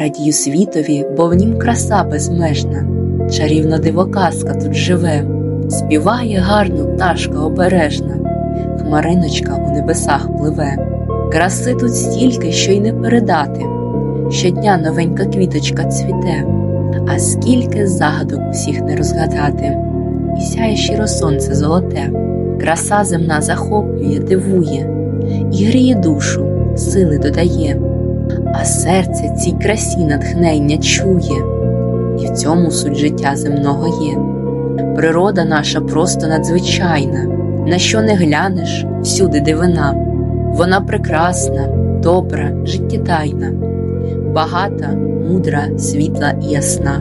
Радію світові, бо в нім краса безмежна, чарівна дивоказка тут живе, співає гарно пташка обережна, хмариночка у небесах пливе. Краси тут стільки, що й не передати. Щодня новенька квіточка цвіте, а скільки загадок усіх не розгадати, і сяє щиро сонце золоте, краса земна захоплює, дивує, і гріє душу, сили додає, а серце цій красі натхнення чує, і в цьому суть життя земного є. Природа наша просто надзвичайна, на що не глянеш, всюди дивина. Вона прекрасна, добра, життєдайна, багата, мудра, світла і ясна.